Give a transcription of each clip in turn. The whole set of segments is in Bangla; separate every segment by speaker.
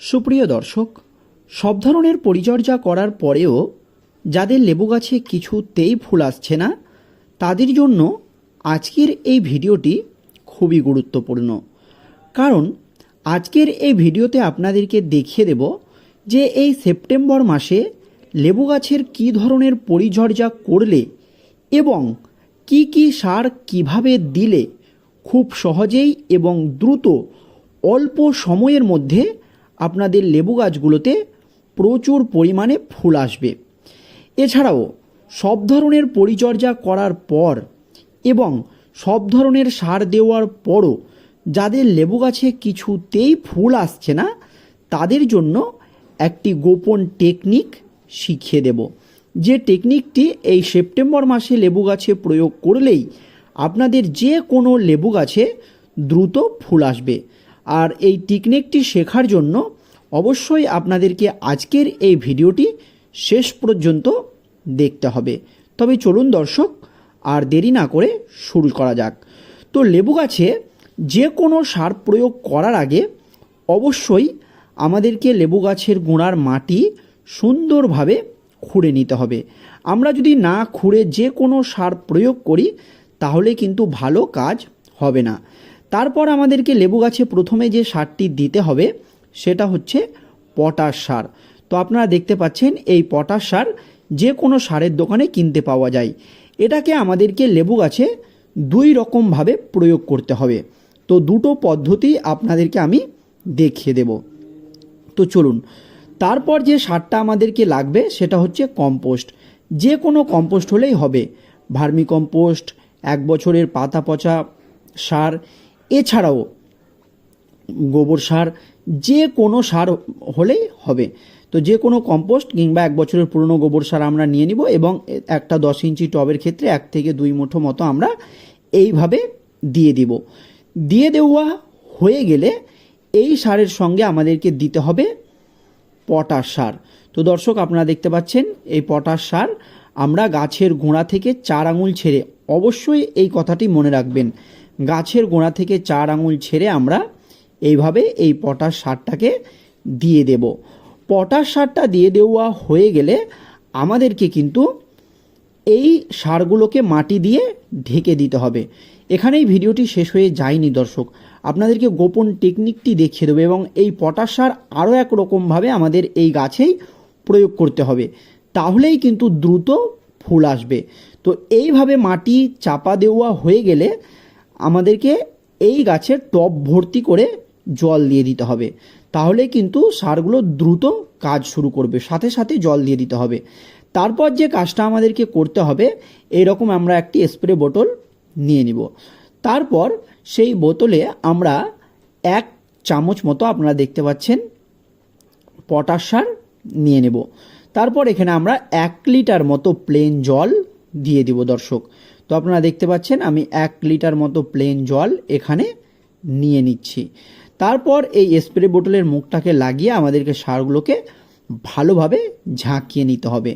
Speaker 1: সুপ্রিয় দর্শক, সব ধরনের পরিচর্যা করার পরেও যাদের লেবু গাছে কিছুতেই ফুল আসছে না, তাদের জন্য আজকের এই ভিডিওটি খুবই গুরুত্বপূর্ণ। কারণ আজকের এই ভিডিওতে আপনাদেরকে দেখিয়ে দেব যে এই সেপ্টেম্বর মাসে লেবু গাছের কী ধরনের পরিচর্যা করলে এবং কি কি সার কীভাবে দিলে খুব সহজেই এবং দ্রুত অল্প সময়ের মধ্যে আপনাদের লেবু গাছগুলোতে প্রচুর পরিমাণে ফুল আসবে। এছাড়াও সব ধরনের পরিচর্যা করার পর এবং সব ধরনের সার দেওয়ার পরও যাদের লেবু গাছে কিছুতেই ফুল আসছে না, তাদের জন্য একটি গোপন টেকনিক শিখিয়ে দেব। যে টেকনিকটি এই সেপ্টেম্বর মাসে লেবু গাছে প্রয়োগ করলেই আপনাদের যে কোনো লেবু গাছে দ্রুত ফুল আসবে। আর এই টেকনিকটি শেখার জন্য অবশ্যই আপনাদেরকে আজকের এই ভিডিওটি শেষ পর্যন্ত দেখতে হবে। তবে চলুন দর্শক, আর দেরি না করে শুরু করা যাক। তো লেবু গাছে যে কোনো সার প্রয়োগ করার আগে অবশ্যই আমাদেরকে লেবু গাছের গোড়ার মাটি সুন্দরভাবে খুঁড়ে নিতে হবে। আমরা যদি না খুঁড়ে যে কোনো সার প্রয়োগ করি, তাহলে কিন্তু ভালো কাজ হবে না। তারপর আমাদেরকে লেবু গাছে প্রথমে যে সারটি দিতে হবে সেটা হচ্ছে পটাশ সার। তো আপনারা দেখতে পাচ্ছেন এই পটাশ সার যে কোনো সারের দোকানে কিনতে পাওয়া যায়। এটাকে আমাদেরকে লেবু গাছে দুই রকমভাবে প্রয়োগ করতে হবে। তো দুটো পদ্ধতি আপনাদেরকে আমি দেখিয়ে দেব। তো চলুন, তারপর যে সারটা আমাদেরকে লাগবে সেটা হচ্ছে কম্পোস্ট। যে কোনো কম্পোস্ট হলেই হবে। ভার্মি কম্পোস্ট এক বছরের পাতা পচা সার, এছাড়াও গোবর সার যে কোনো সার হলেই হবে। তো যে কোনো কম্পোস্ট কিংবা এক বছরের পুরনো গোবর সার আমরা নিয়ে নিব এবং একটা দশ ইঞ্চি টবের ক্ষেত্রে এক থেকে দুই মুঠো মতো আমরা এইভাবে দিয়ে দিব। দিয়ে দেওয়া হয়ে গেলে এই সারের সঙ্গে আমাদেরকে দিতে হবে পটাশ সার। তো দর্শক, আপনারা দেখতে পাচ্ছেন, এই পটাশ সার আমরা গাছের গোড়া থেকে চার আঙুল ছেড়ে অবশ্যই এই কথাটি মনে রাখবেন। গাছের গোড়া থেকে চার আঙুল ছেড়ে আমরা এইভাবে এই পটাশ সারটাকে দিয়ে দেব। পটাশ সারটা দিয়ে দেওয়া হয়ে গেলে আমাদেরকে কিন্তু এই সারগুলোকে মাটি দিয়ে ঢেকে দিতে হবে। এখানেই ভিডিওটি শেষ হয়ে যায়নি দর্শক। আপনাদেরকে গোপন টেকনিকটি দেখিয়ে দেবো এবং এই পটাশ সার আরও এক রকমভাবে আমাদের এই গাছেই প্রয়োগ করতে হবে। তাহলেই কিন্তু দ্রুত ফুল আসবে। তো এইভাবে মাটি চাপা দেওয়া হয়ে গেলে আমাদেরকে এই গাছের টব ভর্তি করে জল দিয়ে দিতে হবে। তাহলে কিন্তু সারগুলো দ্রুত কাজ শুরু করবে, সাথে সাথে জল দিয়ে দিতে হবে। তারপর যে কাজটা আমাদেরকে করতে হবে এইরকম আমরা একটি স্প্রে বোতল নিয়ে নিব। তারপর সেই বোতলে আমরা এক চামচ মতো আপনারা দেখতে পাচ্ছেন পটাশ সার নিয়ে নেব। তারপর এখানে আমরা এক লিটার মতো প্লেন জল দিয়ে দিব দর্শক। তো আপনারা দেখতে পাচ্ছেন আমি এক লিটার মতো প্লেন জল এখানে নিয়ে নিচ্ছি। তারপর এই স্প্রে বোতলের মুখটাকে লাগিয়ে আমাদেরকে সারগুলোকে ভালোভাবে ঝাঁকিয়ে নিতে হবে।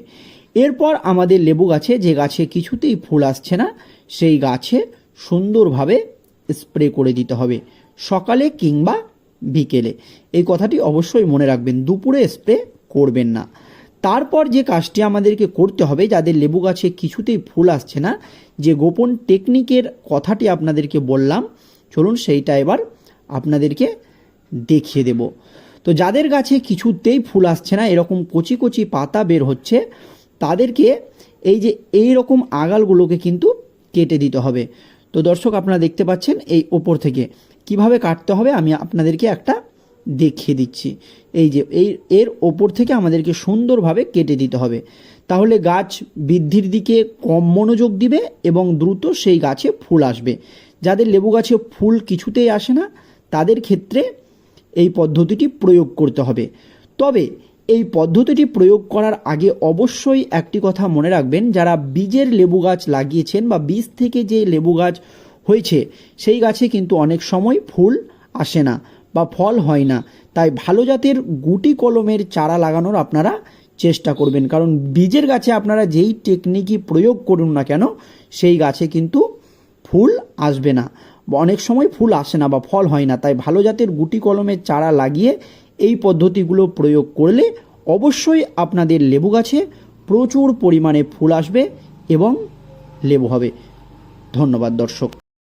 Speaker 1: এরপর আমাদের লেবু গাছে, যে গাছে কিছুতেই ফুল আসছে না, সেই গাছে সুন্দরভাবে স্প্রে করে দিতে হবে, সকালে কিংবা বিকেলে। এই কথাটি অবশ্যই মনে রাখবেন, দুপুরে স্প্রে করবেন না। তারপর যে কাজটি আমাদেরকে করতে হবে, যাদের লেবু গাছে কিছুতেই ফুল আসছে না, যে গোপন টেকনিকের কথাটি আপনাদেরকে বললাম, চলুন সেইটা এবার আপনাদেরকে দেখিয়ে দেব। তো যাদের গাছে কিছুতেই ফুল আসছে না, এরকম কচি কচি পাতা বের হচ্ছে, তাদেরকে এই যে এই রকম আগালগুলোকে কিন্তু কেটে দিতে হবে। তো দর্শক, আপনারা দেখতে পাচ্ছেন এই ওপর থেকে কীভাবে কাটতে হবে, আমি আপনাদেরকে একটা দেখিয়ে দিচ্ছি। এই যে এই এর ওপর থেকে আমাদেরকে সুন্দরভাবে কেটে দিতে হবে। তাহলে গাছ বৃদ্ধির দিকে কম মনোযোগ দিবে এবং দ্রুত সেই গাছে ফুল আসবে। যাদের লেবু গাছে ফুল কিছুতেই আসে না তাদের ক্ষেত্রে এই পদ্ধতিটি প্রয়োগ করতে হবে। তবে এই পদ্ধতিটি প্রয়োগ করার আগে অবশ্যই একটি কথা মনে রাখবেন, যারা বীজের লেবু গাছ লাগিয়েছেন বা বীজ থেকে যে লেবু গাছ হয়েছে, সেই গাছে কিন্তু অনেক সময় ফুল আসে না বা ফল হয় না। তাই ভালো জাতের গুটি কলমের চারা লাগানোর আপনারা চেষ্টা করবেন। কারণ বীজের গাছে আপনারা যেই টেকনিকই প্রয়োগ করুন না কেন, সেই গাছে কিন্তু ফুল আসবে না। অনেক সময় ফুল আসে না বা ফল হয় না, তাই ভালো জাতের গুটি কলমের চারা লাগিয়ে এই পদ্ধতিগুলো প্রয়োগ করলে অবশ্যই আপনাদের লেবু গাছে প্রচুর পরিমাণে ফুল আসবে এবং লেবু হবে। ধন্যবাদ দর্শক।